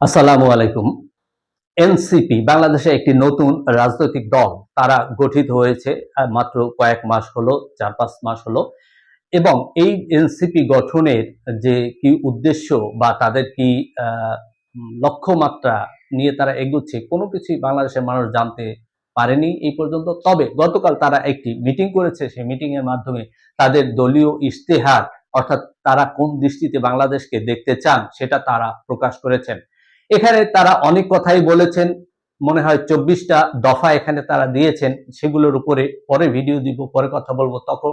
আসসালামু আলাইকুম। এনসিপি, বাংলাদেশে একটি নতুন রাজনৈতিক দল, তারা গঠিত হয়েছে মাত্র কয়েক মাস হলো, চার পাঁচ মাস হলো। এবং এই এনসিপি গঠনের যে কি উদ্দেশ্য বা তাদের কি লক্ষ্যমাত্রা নিয়ে তারা এগুচ্ছে, কোনো কিছুই বাংলাদেশের মানুষ জানতে পারেনি এই পর্যন্ত। তবে গতকাল তারা একটি মিটিং করেছে, সেই মিটিং এর মাধ্যমে তাদের দলীয় ইশতেহার, অর্থাৎ তারা কোন দৃষ্টিতে বাংলাদেশকে দেখতে চান, সেটা তারা প্রকাশ করেছেন। এখানে তারা অনেক কথাই বলেছেন। মনে হয় চব্বিশটা দফা এখানে তারা দিয়েছেন। সেগুলোর উপরে পরে ভিডিও দিব, পরে কথা বলব। তখন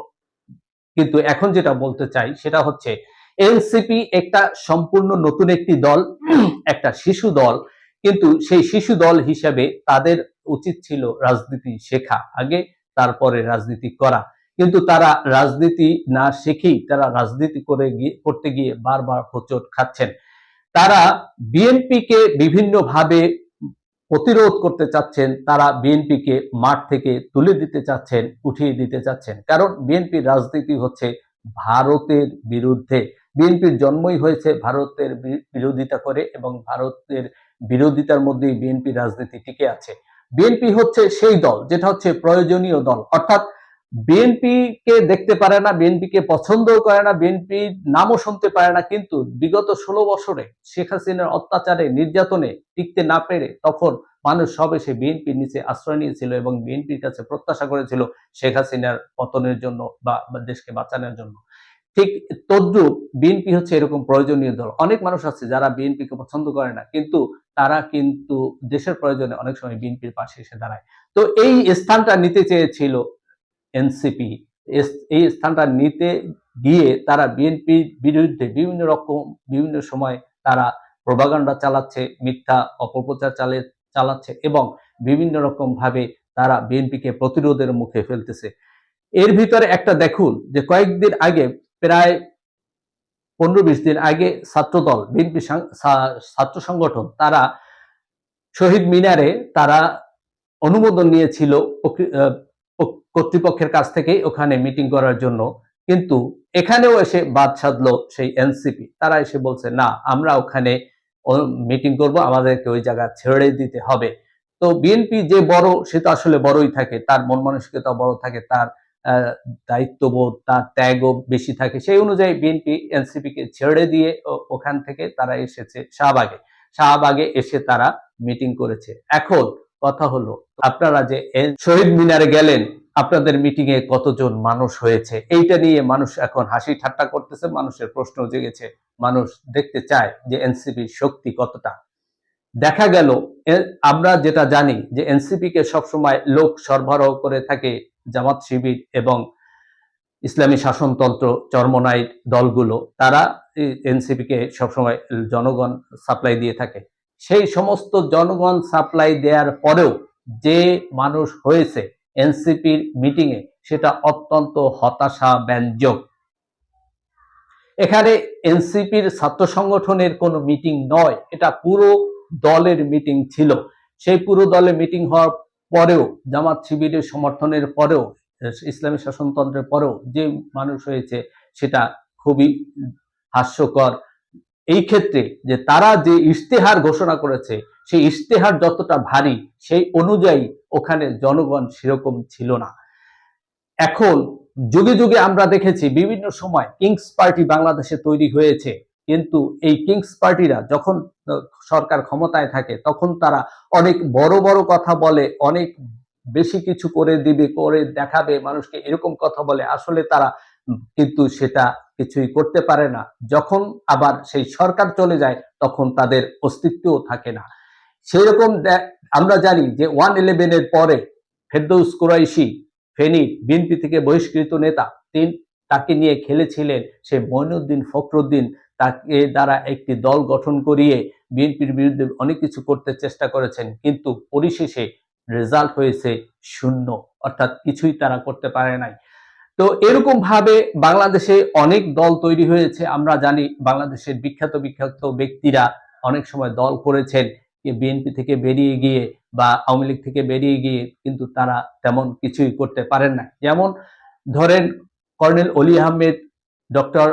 কিন্তু এখন যেটা বলতে চাই সেটা হচ্ছে, এনসিপি একটা সম্পূর্ণ নতুন একটি দল, একটা শিশু দল। কিন্তু সেই শিশু দল হিসেবে তাদের উচিত ছিল রাজনীতি শেখা, আগে তারপরে রাজনীতি করা। কিন্তু তারা রাজনীতি না শিখেই তারা রাজনীতি করে গিয়ে, করতে গিয়ে বারবার হোচট খাচ্ছেন। তারা বিএনপিকে বিভিন্নভাবে প্রতিরোধ করতে চাচ্ছেন, তারা বিএনপিকে মাঠ থেকে তুলে দিতে চাচ্ছেন, উঠিয়ে দিতে চাচ্ছেন। কারণ বিএনপির রাজনীতি হচ্ছে ভারতের বিরুদ্ধে। বিএনপির জন্মই হয়েছে ভারতের বিরোধিতা করে এবং ভারতের বিরোধিতার মধ্যেই বিএনপি রাজনীতি টিকে আছে। বিএনপি হচ্ছে সেই দল, যেটা হচ্ছে প্রয়োজনীয় দল। অর্থাৎ বিএনপি কে দেখতে পারে না বিএনপি কে পছন্দও করে না বিএনপি নামও শুনতে পারে না, কিন্তু বিগত ষোলো বছরে শেখ হাসিনার অত্যাচারে, নির্যাতনে টিকতে না পেরে তখন মানুষ সব এসে বিএনপির নিচে আশ্রয় নিয়েছিল এবং বিএনপির কাছে প্রত্যাশা করেছিল শেখ হাসিনার পতনের জন্য বা দেশকে বাঁচানোর জন্য। ঠিক তদ্রুপ বিএনপি হচ্ছে এরকম প্রয়োজনীয় দল। অনেক মানুষ আছে যারা বিএনপিকে পছন্দ করে না, কিন্তু তারা কিন্তু দেশের প্রয়োজনে অনেক সময় বিএনপির পাশে এসে দাঁড়ায়। তো এই স্থানটা নিতে চেয়েছিল এনসিপি। এই স্থানটা নিতে গিয়ে তারা বিএনপির বিরুদ্ধে বিভিন্ন রকম, বিভিন্ন সময় তারা প্রবাগান্ডা চালাচ্ছে, মিথ্যা অপপ্রচার চালে, চালাচ্ছে এবং বিভিন্ন রকম ভাবে তারা বিএনপিকে প্রতিরোধের মুখে ফেলতেছে। এর ভিতরে একটা দেখুন যে কয়েকদিন আগে, প্রায় পনেরো বিশ দিন আগে ছাত্রদল, বিএনপি ছাত্র সংগঠন, তারা শহীদ মিনারে তারা অনুমোদন নিয়েছিল কর্তৃপক্ষের কাছ থেকে ওখানে মিটিং করার জন্য। কিন্তু এখানেও এসে বাদ সাধলো সেই এনসিপি তারা এসে বলছে, না, আমরা ওখানে মিটিং করব, আমাদেরকে ওই জায়গা ছেড়ে দিতে হবে। তো বিএনপি যে বড়, সে তো আসলে বড়ই থাকে। তার মন মানসিকতা বড় থাকে, তার দায়িত্ববোধ, তার ত্যাগও বেশি থাকে। সেই অনুযায়ী বিএনপি এনসিপি কে ছেড়ে দিয়ে ওখান থেকে তারা এসেছে শাহবাগে। শাহবাগে এসে তারা মিটিং করেছে। এখন কথা হলো, আপনারা যে শহীদ মিনারে গেলেন আপনাদের মিটিং এ কতজন মানুষ হয়েছে? এইটা নিয়ে মানুষ এখন হাসি ঠাট্টা করতেছে, মানুষের প্রশ্ন জেগেছে। মানুষ দেখতে চায় যে এনসিপির শক্তি কতটা। দেখা গেল আমরা যেটা জানি যে এনসিপি কে সবসময় লোক সরবরাহ করে থাকে জামাত শিবির এবং ইসলামী শাসনতন্ত্র চর্মনাইট দলগুলো। তারা এনসিপি কে সবসময় জনগণ সাপ্লাই দিয়ে থাকে। সেই সমস্ত জনগণ সাপ্লাই দেওয়ার পরেও যে মানুষ হয়েছে এনসিপির মিটিং এ সেটা অত্যন্ত হতাশা ব্যঞ্জক এখানে এনসিপির ছাত্র সংগঠনের কোনো মিটিং নয়, এটা পুরো দলের মিটিং ছিল। সেই পুরো দলের মিটিং হওয়ার পরেও, জামাত শিবিরের সমর্থনের পরেও, ইসলামী শাসনতন্ত্রের পরেও যে মানুষ হয়েছে, সেটা খুবই হাস্যকর। এই ক্ষেত্রে যে তারা যে ইশতেহার ঘোষণা করেছে সেই ইশতেহার যতটা ভারী, সেই অনুযায়ী ওখানে জনগণ সেরকম ছিল না। এখন যুগে যুগে আমরা দেখেছি বিভিন্ন সময় কিংস পার্টি বাংলাদেশে তৈরি হয়েছে, কিন্তু এই কিংস পার্টিরা যখন সরকার ক্ষমতায় থাকে, তখন তারা অনেক বড় বড় কথা বলে, অনেক বেশি কিছু করে দিবে, করে দেখাবে, মানুষকে এরকম কথা বলে। আসলে তারা কিন্তু সেটা কিছুই করতে পারে না। যখন আবার সেই সরকার চলে যায়, তখন তাদের অস্তিত্বও থাকে না। সেই রকম আমরা জানি যে ওয়ান ইলেভেনের পরে ফেরদৌস কুরাইশি, ফেনী, বিএনপি থেকে বহিষ্কৃত নেতা, তিন, তাকে নিয়ে খেলেছিলেন সে মইনুদ্দিন ফখরুদ্দিন। তাকে দ্বারা একটি দল গঠন করিয়ে বিএনপির বিরুদ্ধে অনেক কিছু করতে চেষ্টা করেছেন, কিন্তু পরিশেষে রেজাল্ট হয়েছে শূন্য, অর্থাৎ কিছুই তারা করতে পারে নাই। তো এরকম ভাবে বাংলাদেশে অনেক দল তৈরি হয়েছে। আমরা জানি বাংলাদেশের বিখ্যাত বিখ্যাত ব্যক্তিরা অনেক সময় দল করেছেন বিএনপি থেকে বেরিয়ে গিয়ে বা আওয়ামী লীগ থেকে বেরিয়ে গিয়ে কিন্তু তারা তেমন কিছুই করতে পারেন না। যেমন ধরেন কর্নেল অলি আহমেদ, ডক্টর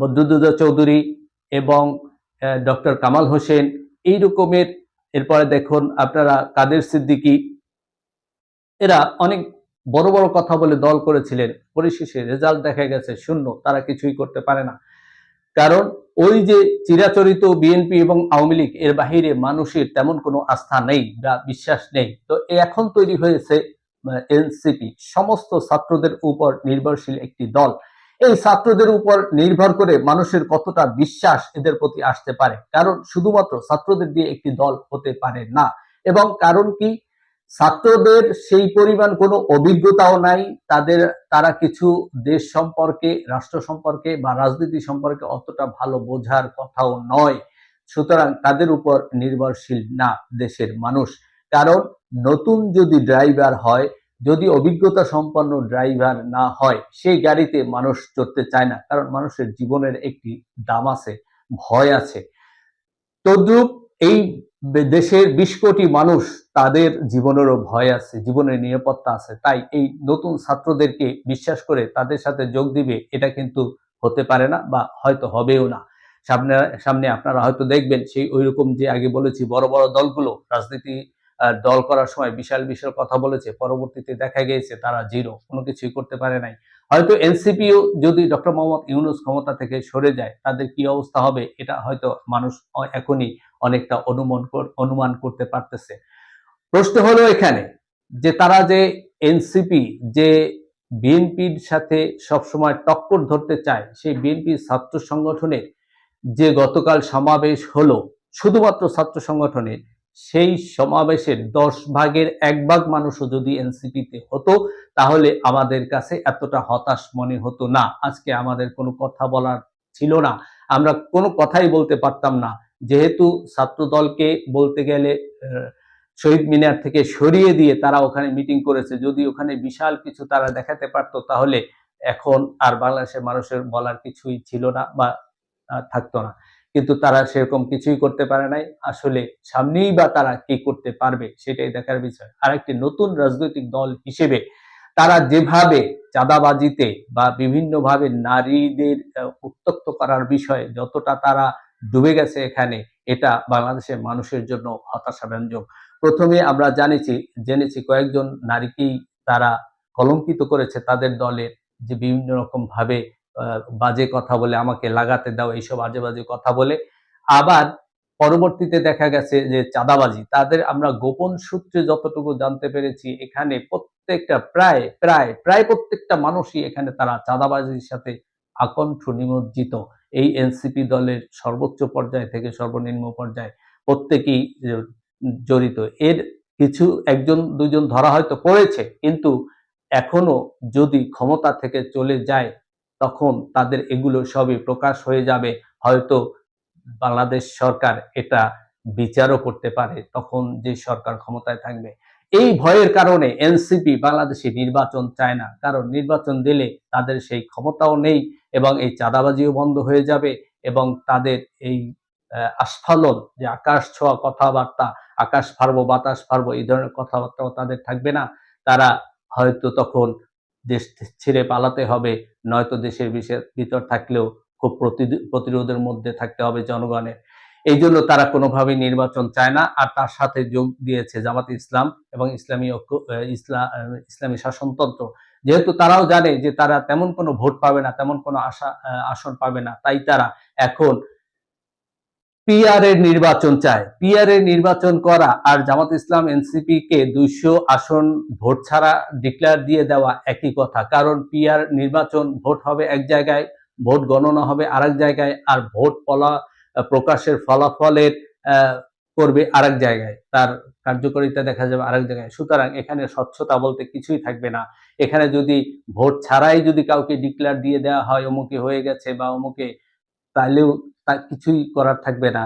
বদরুদ্দোজা চৌধুরী এবং ডক্টর কামাল হোসেন এই রকমের এরপরে দেখুন আপনারা কাদের সিদ্দিকী, এরা অনেক বড় বড় কথা বলে দল করেছিলেন। পরিশেষে রেজাল্ট দেখা গেছে, শূন্য, তারা কিছুই করতে পারে না। কারণ ওই যে চিরাচরিত বিএনপি এবং আওয়ামী লীগ, এর বাহিরে মানুষের তেমন কোনো আস্থা নেই বা বিশ্বাস নেই। তো এখন তৈরি হয়েছে এনসিপি। সমস্ত ছাত্রদের উপর নির্ভরশীল একটি দল। এই ছাত্রদের উপর নির্ভর করে মানুষের কতটা বিশ্বাস এদের প্রতি আসতে পারে। কারণ শুধুমাত্র ছাত্রদের দিয়ে একটি দল হতে পারে না। এবং কারণ কি? ছাত্রদের সেই পরিমাণ কোনো অভিজ্ঞতাও নাই। তাদের, তারা কিছু দেশ সম্পর্কে, রাষ্ট্র সম্পর্কে বা রাজনীতি সম্পর্কে অতটা ভালো বোঝার কথাও নয়। সুতরাং তাদের উপর নির্ভরশীল না দেশের মানুষ। কারণ নতুন যদি ড্রাইভার হয়, যদি অভিজ্ঞতা সম্পন্ন ড্রাইভার না হয়, সেই গাড়িতে মানুষ চড়তে চায় না। কারণ মানুষের জীবনের একটি দাম আছে, ভয় আছে। তদ্রুপ এই দেশের বিশ কোটি মানুষ তাদের জীবনেরও ভয় আছে, জীবনের নিরাপত্তা আছে। তাই এই নতুন ছাত্রদেরকে বিশ্বাস করে তাদের সাথে যোগ দিবে, এটা কিন্তু হতে পারে না বা হয়তো হবেও না। সামনে সামনে আপনারা হয়তো দেখবেন সেই ওই রকম যে আগে বলেছি, বড় বড় দলগুলো রাজনীতি দল করার সময় বিশাল বিশাল কথা বলেছে, পরবর্তীতে দেখা গিয়েছে তারা জিরো কোনো কিছুই করতে পারে নাই। হয়তো এনসিপিও যদি ডক্টর মোহাম্মদ ইউনুস ক্ষমতা থেকে সরে যায়, তাদের কি অবস্থা হবে? এটা হয়তো মানুষ এখনই অনেকটা অনুমান অনুমান করতে পারতেছে। প্রশ্ন হলো এখানে যে তারা যে এনসিপি, যে বিএনপির সাথে সবসময় টক্কর ধরতে চায়, সেই বিএনপি ছাত্র সংগঠনের যে গতকাল সমাবেশ হলো, শুধুমাত্র ছাত্র সংগঠনের সেই সমাবেশের দশ ভাগের এক ভাগ মানুষও যদি এনসিপিতে হতো, তাহলে আমাদের কাছে এতটা হতাশ মনে হতো না। আজকে আমাদের কোনো কথা বলার ছিল না। আমরা কোনো কথাই বলতে পারতাম না। যেহেতু ছাত্র দলকে বলতে গেলে শহীদ মিনার থেকে সরিয়ে দিয়ে তারা ওখানে মিটিং করেছে, যদি ওখানে বিশাল কিছু তারা দেখাতে পারত, তাহলে এখন আর বাংলাদেশের মানুষের বলার কিছুই ছিল না বা থাকতো না। কিন্তু তারা সেরকম কিছুই করতে পারে নাই। আসলে সামনেই বা তারা কি করতে পারবে সেটাই দেখার বিষয়। আর একটি নতুন রাজনৈতিক দল হিসেবে তারা যেভাবে চাঁদাবাজিতে বা বিভিন্নভাবে নারীদের উত্তক্ত করার বিষয়ে যতটা তারা ডুবে গেছে এখানে, এটা বাংলাদেশের মানুষের জন্য হতাশাব্যঞ্জক। প্রথমে আমরা জানিছি, জেনেছি কয়েকজন নারীকেই তারা কলঙ্কিত করেছে তাদের দলের যে বিভিন্ন রকম ভাবে বাজে কথা বলে আমাকে লাগাতে দাও, এইসব আজে বাজে কথা বলে। আবার পরবর্তীতে দেখা গেছে যে চাঁদাবাজি, তাদের আমরা গোপন সূত্রে যতটুকু জানতে পেরেছি, এখানে প্রত্যেকটা প্রায় প্রায় প্রায় প্রত্যেকটা মানুষই এখানে তারা চাঁদাবাজির সাথে আকণ্ঠ নিমজ্জিত। এই এনসিপি দলের সর্বোচ্চ পর্যায় থেকে সর্বনিম্ন পর্যায়ে প্রত্যেকেই জড়িত। এর কিছু একজন, দুজন ধরা হয়তো পড়েছে, কিন্তু এখনও যদি ক্ষমতা থেকে চলে যায় তখন তাদের এগুলো সবই প্রকাশ হয়ে যাবে। হয়তো বাংলাদেশ সরকার এটা বিচারও করতে পারে তখন যে সরকার ক্ষমতায় থাকবে। এই ভয়ের কারণে এনসিপি বাংলাদেশে নির্বাচন চায় না। কারণ নির্বাচন দিলে তাদের সেই ক্ষমতাও নেই এবং এই চাঁদাবাজিও বন্ধ হয়ে যাবে এবং তাদের এই আস্ফালন, যে আকাশ ছোঁয়া কথাবার্তা, আকাশ ফারবো, বাতাস ফারবো, এই ধরনের কথাবার্তাও তাদের থাকবে না। তারা হয়তো তখন দেশ ছেড়ে পালাতে হবে। নয়তো দেশের ভিতর থাকলেও খুব প্রতিরোধের মধ্যে থাকতে হবে জনগণের। এই জন্য তারা কোনোভাবেই নির্বাচন চায় না। আর তার সাথে যোগ দিয়েছে জামাত ইসলাম এবং ইসলামী ইসলাম ইসলামী শাসনতন্ত্র। যেহেতু তারাও জানে যে তারা তেমন কোনো ভোট পাবে না, তেমন কোনো আশা আসন পাবে না, তাই তারা এখন পিআর এর নির্বাচন চায় পিআর এর নির্বাচন করা আর জামাত ইসলাম এনসিপি কে দুইশো আসন ভোট ছাড়া ডিক্লেয়ার দিয়ে দেওয়া একই কথা। কারণ পিআর নির্বাচন ভোট হবে এক জায়গায়, ভোট গণনা হবে আরেক জায়গায় আর ভোট ফলা, প্রকাশের ফলাফলের করবে আরেক জায়গায়। তার কার্যকারিতা দেখা যাবে আরেক জায়গায়। সুতরাং এখানে স্বচ্ছতা বলতে কিছুই থাকবে না। এখানে যদি ভোট ছাড়াই যদি কাউকে ডিক্লেয়ার দিয়ে দেওয়া হয়, অমুকে হয়ে গেছে বা অমুকে তাহলেও তা কিছুই করার থাকবে না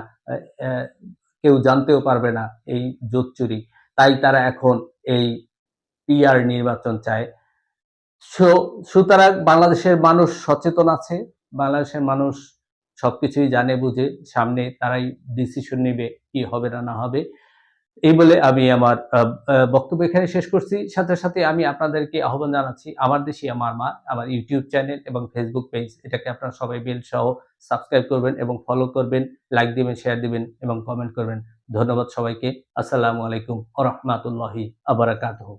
কেউ জানতেও পারবে না এই জোট চুরি। তাই তারা এখন এই পিআর নির্বাচন চায়। সুতরাং বাংলাদেশের মানুষ সচেতন আছে, বাংলাদেশের মানুষ সবকিছুই জানে, বুঝে, সামনে তারাই ডিসিশন নেবে কি হবে না না হবে। এই বলে আমি আমার বক্তব্য এখানে শেষ করছি। সাথে সাথে আমি আপনাদেরকে আহ্বান জানাচ্ছি, আমার দেশি আমার মা, আমার ইউটিউব চ্যানেল এবং ফেসবুক পেজ এটাকে আপনারা সবাই বেল সহ সাবস্ক্রাইব করবেন এবং ফলো করবেন লাইক দিবেন শেয়ার দিবেন এবং কমেন্ট করবেন। ধন্যবাদ সবাইকে। আসসালামু আলাইকুম আ রহমাতুল্লাহি আবরাকাতুহু